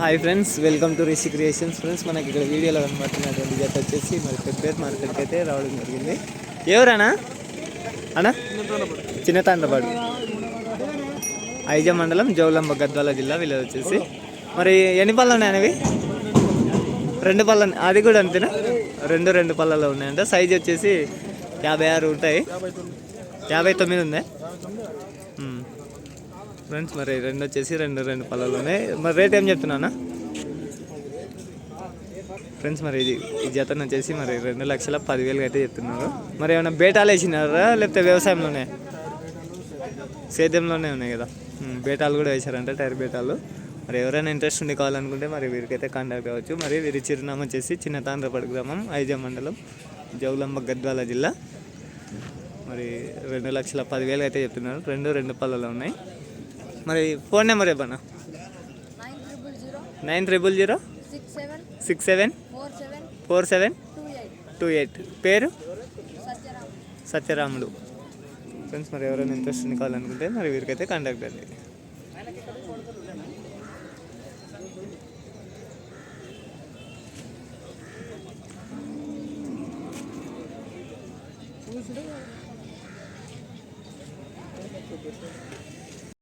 Hi friends welcome to Rishi creations friends మనకి ఇక్కడ వీడియోలో కనబడుతున్నటువంటి జత వచ్చేసి మరి పెద్ద మార్కెట్కి అయితే రావడం జరిగింది. ఎవరన్నా? అన్నా? చిన్న తాండ్రపాడు ఐజ మండలం జౌలంబ గద్వాల జిల్లా వీళ్ళు వచ్చేసి. మరి ఎన్ని పళ్ళు ఉన్నాయనేవి రెండు పళ్ళ అది కూడా అంతేనా? రెండు రెండు పళ్ళలో ఉన్నాయంట. సైజ్ వచ్చేసి యాభై ఆరు ఉంటాయి. యాభై తొమ్మిది ఉందా? ఫ్రెండ్స్ మరి రెండు వచ్చేసి రెండు రెండు పళ్ళలు ఉన్నాయి. మరి రేట్ ఏం చెప్తున్నానా ఫ్రెండ్స్ మరి ఇది ఈ జతను వచ్చేసి మరి రెండు లక్షల పదివేలు అయితే చెప్తున్నారు. మరి ఏమైనా బేటాలు వేసినారా? లేకపోతే వ్యవసాయంలోనే? సేద్యంలోనే ఉన్నాయి కదా. బేటాలు కూడా వేశారంట టైర్ బేటాలు. మరి ఎవరైనా ఇంట్రెస్ట్ ఉండి కావాలనుకుంటే మరి వీరికైతే కాంటాక్ట్ అవ్వచ్చు మరి వీరి చిరునామా వచ్చేసి చిన్నతాంధ్రపడి గ్రామం ఐజా మండలం జౌలంబ గద్వాల జిల్లా. మరి రెండు లక్షల పదివేలు అయితే చెప్తున్నారు. రెండు రెండు పళ్ళలో ఉన్నాయి. మరి ఫోన్ నెంబర్ ఇవ్వనా? Nine triple zero triple zero six seven four seven two eight. పేరు? సత్యరాముడు. ఫ్రెండ్స్ మరి ఎవరైనా ఇంట్రెస్ట్ ఉంది కావాలనుకుంటే మరి వీరికైతే కాంటాక్ట్ అండి